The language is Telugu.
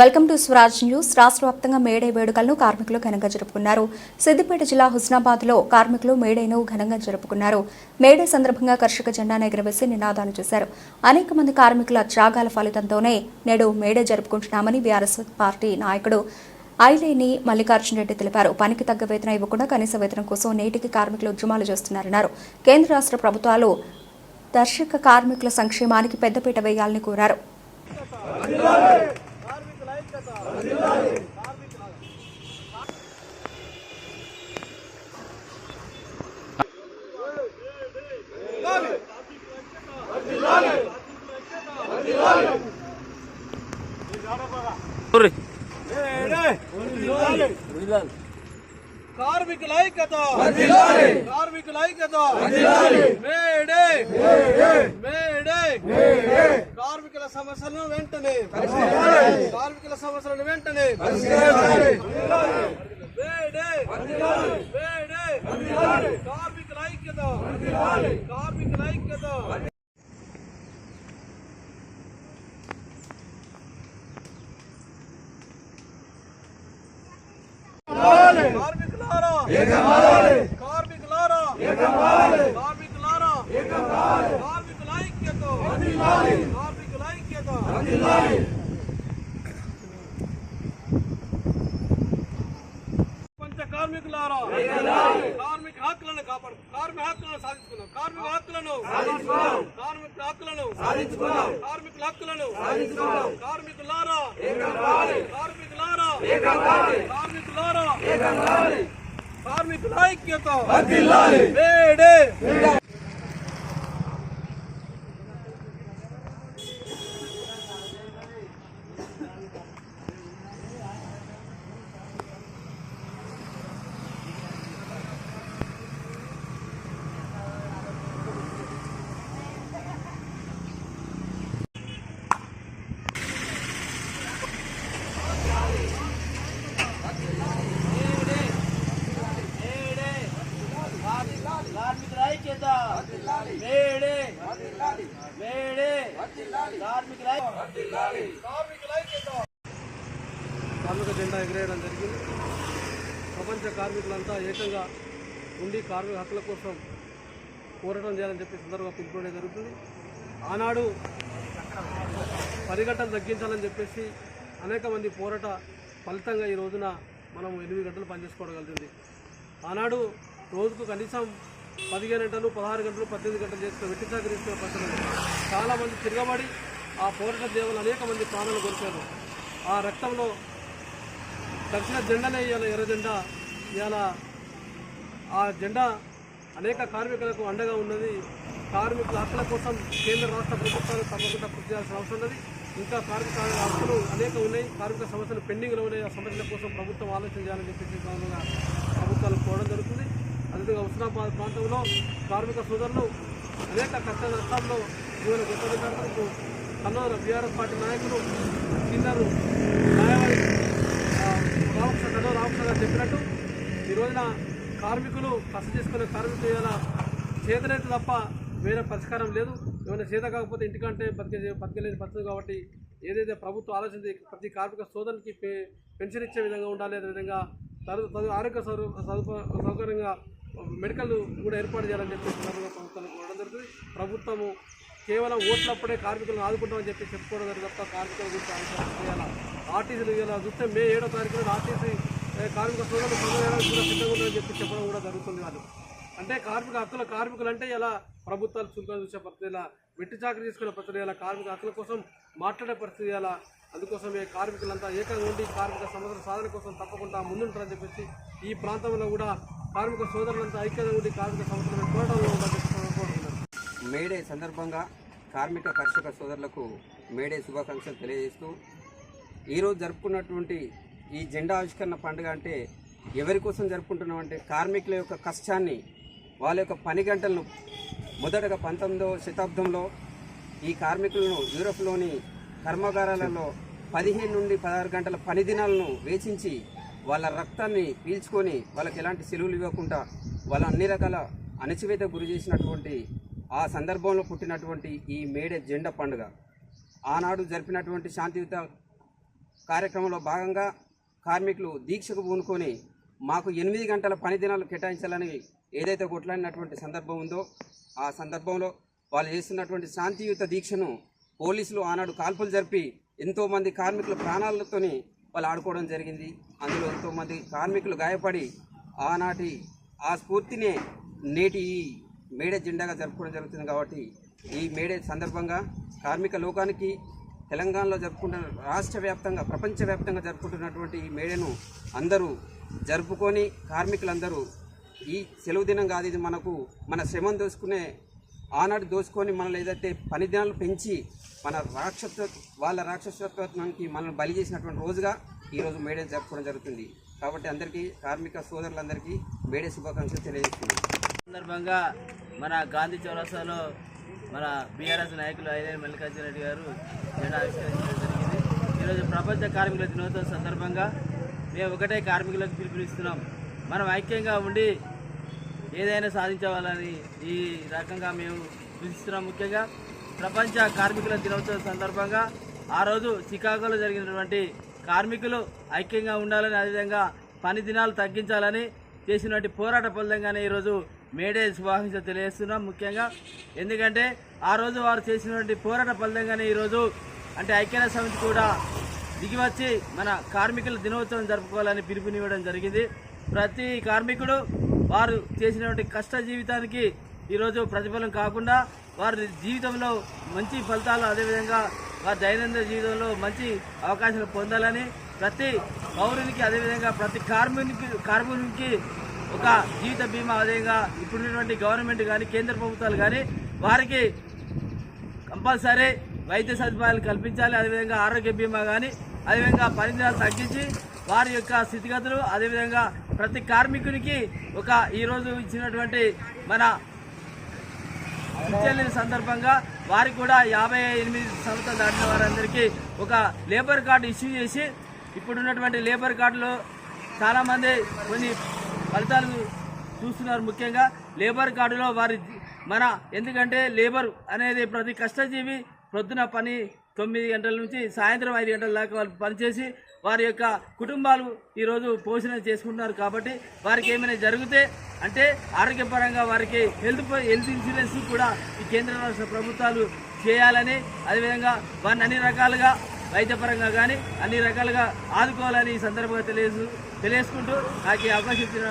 Welcome to Swaraj news. రాష్ట్ర వ్యాప్తంగా మేడే వేడుకలను కార్మికులు ఘనంగా జరుపుకున్నారు. సిద్దిపేట జిల్లా హుస్నాబాద్లో కార్మికులు మేడేను ఘనంగా జరుపుకున్నారు. మేడే సందర్భంగా కర్షక జెండాను ఎగరవేసి నినాదాలు చేశారు. అనేక మంది కార్మికుల త్యాగాల ఫలితంతోనే నేడు మేడే జరుపుకుంటున్నామని బీఆర్ఎస్ పార్టీ నాయకుడు ఐలేని మల్లికార్జున రెడ్డి తెలిపారు. పనికి తగ్గ వేతనం ఇవ్వకుండా కనీస వేతనం కోసం నేటికి కార్మికులు ఉద్యమాలు చేస్తున్నారన్నారు. కేంద్ర రాష్ట్ర ప్రభుత్వాలు దర్శక కార్మికుల సంక్షేమానికి పెద్దపీట వేయాలని కోరారు. కార్మికుల ఐక్యత కార్మికుల ఐక్యత మేడే మేడే కార్మికుల సమస్యలను వెంటనే కార్మికుల సమస్యలను వెంటనే. కార్మికుల ఐక్యత కార్మికుల ఐక్యత. కార్మికులారా కార్మికులారా కార్మికులారా కార్మికుల ఐక్యత కార్మికులారా కార్మిక హక్కులను కాపాడు కార్మిక హక్కులను సాధించుకున్నాం కార్మిక హక్కులను కార్మిక హక్కులను కార్మికుల హక్కులను కార్మికులారా కార్మికులారా కార్మికులారా కార్మికుల ఐక్యత వేడే కార్మికుల ఐక్యత వేడే వేడే కార్మికుల కార్మికుల ఐక్యత కార్మిక జెండా ఎగిరేయడం జరిగింది ప్రపంచ కార్మికులంతా ఏకంగా ఉండి కార్మిక హక్కుల కోసం పోరాటం చేయాలని చెప్పి సందర్భంగా పిలుపుకోవడం జరుగుతుంది. ఆనాడు పది గంటలు తగ్గించాలని చెప్పేసి అనేక మంది పోరాట ఫలితంగా ఈ రోజున మనం ఎనిమిది గంటలు పనిచేసుకోవడం ఆనాడు రోజుకు కనీసం పదిహేను గంటలు పదహారు గంటలు పద్దెనిమిది గంటలు చేసుకుని వెట్టి చాకరీ తీసుకునే పద్ధతులు చాలామంది తిరగబడి ఆ పోరాట దేవులు అనేక మంది ప్రాణాలు కోల్పోయారు. ఆ రక్తంలో దక్షిణ జెండనే ఇవాళ ఎర్ర జెండా ఇవాళ ఆ జెండా అనేక కార్మికులకు అండగా ఉన్నది. కార్మికుల హక్కుల కోసం కేంద్ర రాష్ట్ర ప్రభుత్వాలు తప్పకుండా కృషి చేయాల్సిన అవసరం ఉన్నది. ఇంకా కార్మిక హక్కులు అనేక ఉన్నాయి. కార్మిక సమస్యలు పెండింగ్లో ఉన్నాయి ఆ సమస్యల కోసం ప్రభుత్వం ఆలోచన చేయాలని చెప్పేసి కారణంగా ప్రభుత్వాలు కోవడం జరుగుతుంది. అదేవిధంగా హుస్నాబాద్ ప్రాంతంలో కార్మిక సోదరులు అనేక కష్ట నష్టాల్లో జీవన గొప్పకు కన్నూరు బీఆర్ఎస్ పార్టీ నాయకులు కిందరు న్యాయవాది రామకృష్ణ కన్నూరు రామకృష్ణ గారు చెప్పినట్టు ఈ రోజున కార్మికులు కష్ట చేసుకునే కార్మికులు ఇలా చేతనైతే తప్ప వేరే పరిష్కారం లేదు. ఏమైనా చేత కాకపోతే ఇంటికంటే బతికే బతికలేని పరిస్థితి కాబట్టి ఏదైతే ప్రభుత్వం ఆలోచించి ప్రతి కార్మిక సోదరునికి పెన్షన్ ఇచ్చే విధంగా ఉండాలి అదేవిధంగా తదు ఆరోగ్య సౌ సౌకర్యంగా మెడికల్ కూడా ఏర్పాటు చేయాలని చెప్పి ప్రభుత్వం కోరడం జరుగుతుంది. ప్రభుత్వము కేవలం ఓట్లప్పుడే కార్మికులను ఆదుకుంటామని చెప్పి చెప్పుకోవడం జరిగింది తప్ప కార్మికుల గురించి ఆలోచన చేయాలి? ఆర్టీసీలు ఇలా చూస్తే మే ఏడో తారీఖు ఆర్టీసీ కార్మిక సోదరులు సోదరులు కూడా సిద్ధంగా చెప్పి చెప్పడం కూడా జరుగుతుంది వాళ్ళు అంటే కార్మిక హక్కుల కార్మికులు అంటే ఇలా ప్రభుత్వాలు చురుకుగా చూసే పరిస్థితి ఇలా వెట్టి చాకరీ తీసుకునే పరిస్థితి ఇలా కార్మిక హక్కుల కోసం మాట్లాడే పరిస్థితి ఇలా అందుకోసమే కార్మికులంతా ఏకంగా ఉండి కార్మిక సమస్యల సాధన కోసం తప్పకుండా ముందుంటారని చెప్పేసి ఈ ప్రాంతంలో కూడా కార్మిక సోదరులంతా ఐక్యంగా ఉండి కార్మిక సమస్యలను పోరాటంలో మేడే సందర్భంగా కార్మిక కర్షక సోదరులకు మేడే శుభాకాంక్షలు తెలియజేస్తూ ఈరోజు జరుపుకున్నటువంటి ఈ జెండా ఆవిష్కరణ పండుగ అంటే ఎవరి కోసం జరుపుకుంటున్నాం అంటే కార్మికుల యొక్క కష్టాన్ని వాళ్ళ యొక్క పని గంటలను మొదటగా పంతొమ్మిదవ శతాబ్దంలో ఈ కార్మికులను యూరోప్లోని కర్మాగారాలలో పదిహేను నుండి పదహారు గంటల పని దినాలను వేచించి వాళ్ళ రక్తాన్ని పీల్చుకొని వాళ్ళకి ఎలాంటి సెలవులు ఇవ్వకుండా వాళ్ళ అన్ని రకాల అణచివేత గురి చేసినటువంటి ఆ సందర్భంలో పుట్టినటువంటి ఈ మేడే జెండా పండుగ. ఆనాడు జరిపినటువంటి శాంతియుత కార్యక్రమంలో భాగంగా కార్మికులు దీక్షకు పూనుకొని మాకు ఎనిమిది గంటల పని దినాలు కేటాయించాలని ఏదైతే కొట్లాడినటువంటి సందర్భం ఉందో ఆ సందర్భంలో వాళ్ళు చేస్తున్నటువంటి శాంతియుత దీక్షను పోలీసులు ఆనాడు కాల్పులు జరిపి ఎంతోమంది కార్మికుల ప్రాణాలతోని వాళ్ళు ఆడుకోవడం జరిగింది. అందులో ఎంతోమంది కార్మికులు గాయపడి ఆనాటి ఆ స్ఫూర్తినే నేటి ఈ మేడే జెండాగా జరుపుకోవడం జరుగుతుంది కాబట్టి ఈ మేడే సందర్భంగా కార్మిక లోకానికి తెలంగాణలో జరుపుకుంటున్న రాష్ట్ర వ్యాప్తంగా ప్రపంచవ్యాప్తంగా జరుపుకుంటున్నటువంటి ఈ మేడను అందరూ జరుపుకొని కార్మికులందరూ ఈ సెలవు దినం కాదు ఇది మనకు మన శ్రమం దోసుకునే ఆనాడు దోసుకొని మనల్ని ఏదైతే పని దినాలు పెంచి మన రాక్షస వాళ్ళ రాక్షసత్వానికి మనల్ని బలి చేసినటువంటి రోజుగా ఈరోజు మేడే జరుపుకోవడం జరుగుతుంది. కాబట్టి అందరికీ కార్మిక సోదరులందరికీ మేడే శుభాకాంక్షలు తెలియజేస్తుంది సందర్భంగా మన గాంధీ చౌరస్తాలో మన బీఆర్ఎస్ నాయకులు ఐదేని మల్లికార్జున రెడ్డి గారు జెండా ఆవిష్కరించడం జరిగింది. ఈరోజు ప్రపంచ కార్మికుల దినోత్సవం సందర్భంగా మేము ఒకటే కార్మికులకు పిలుపునిస్తున్నాం. మనం ఐక్యంగా ఉండి ఏదైనా సాధించవాలని ఈ రకంగా మేము పిలుస్తున్నాం. ముఖ్యంగా ప్రపంచ కార్మికుల దినోత్సవం సందర్భంగా ఆ రోజు చికాగోలో జరిగినటువంటి కార్మికులు ఐక్యంగా ఉండాలని అదేవిధంగా పని దినాలు తగ్గించాలని చేసినటువంటి పోరాట ఫలితంగానే ఈరోజు మేడే శుభాకాంక్షలు తెలియజేస్తున్నాం ముఖ్యంగా. ఎందుకంటే ఆ రోజు వారు చేసినటువంటి పోరాట ఫలితంగానే ఈరోజు అంటే ఐక్యరాజ్య సమితి కూడా దిగివచ్చి మన కార్మికుల దినోత్సవం జరుపుకోవాలని పిలుపునివ్వడం జరిగింది. ప్రతి కార్మికుడు వారు చేసినటువంటి కష్ట జీవితానికి ఈరోజు ప్రతిఫలం కాకుండా వారి జీవితంలో మంచి ఫలితాలు అదేవిధంగా వారి దైనందిన జీవితంలో మంచి అవకాశాలు పొందాలని ప్రతి పౌరునికి అదేవిధంగా ప్రతి కార్మికునికి కార్మికునికి ఒక జీవిత బీమా అదేవిధంగా ఇప్పుడున్నటువంటి గవర్నమెంట్ కానీ కేంద్ర ప్రభుత్వాలు కానీ వారికి కంపల్సరీ వైద్య సదుపాయాలు కల్పించాలి. అదేవిధంగా ఆరోగ్య బీమా కానీ అదేవిధంగా పరిధినాలు తగ్గించి వారి యొక్క స్థితిగతులు అదేవిధంగా ప్రతి కార్మికునికి ఒక ఈరోజు ఇచ్చినటువంటి మన ఇచ్చేళ్ళ సందర్భంగా వారికి కూడా యాభై ఎనిమిది సంవత్సరాలు దాటిన వారందరికీ ఒక లేబర్ కార్డు ఇష్యూ చేసి ఇప్పుడున్నటువంటి లేబర్ కార్డులో చాలామంది కొన్ని ఫలితాలు చూస్తున్నారు ముఖ్యంగా లేబర్ కార్డులో వారి మన ఎందుకంటే లేబర్ అనేది ప్రతి కష్టజీవి ప్రొద్దున పని తొమ్మిది గంటల నుంచి సాయంత్రం ఐదు గంటల దాకా వాళ్ళు పనిచేసి వారి యొక్క కుటుంబాలు ఈరోజు పోషణ చేసుకుంటున్నారు కాబట్టి వారికి ఏమైనా జరిగితే అంటే ఆరోగ్యపరంగా వారికి హెల్త్ హెల్త్ ఇన్సూరెన్స్ కూడా ఈ కేంద్ర రాష్ట్ర ప్రభుత్వాలు చేయాలని అదేవిధంగా వారిని అన్ని రకాలుగా వైద్యపరంగా కానీ అన్ని రకాలుగా ఆదుకోవాలని ఈ సందర్భంగా తెలియజేసు తెలియజేసుకుంటూ నాకు ఈ అవకాశం ఇచ్చిన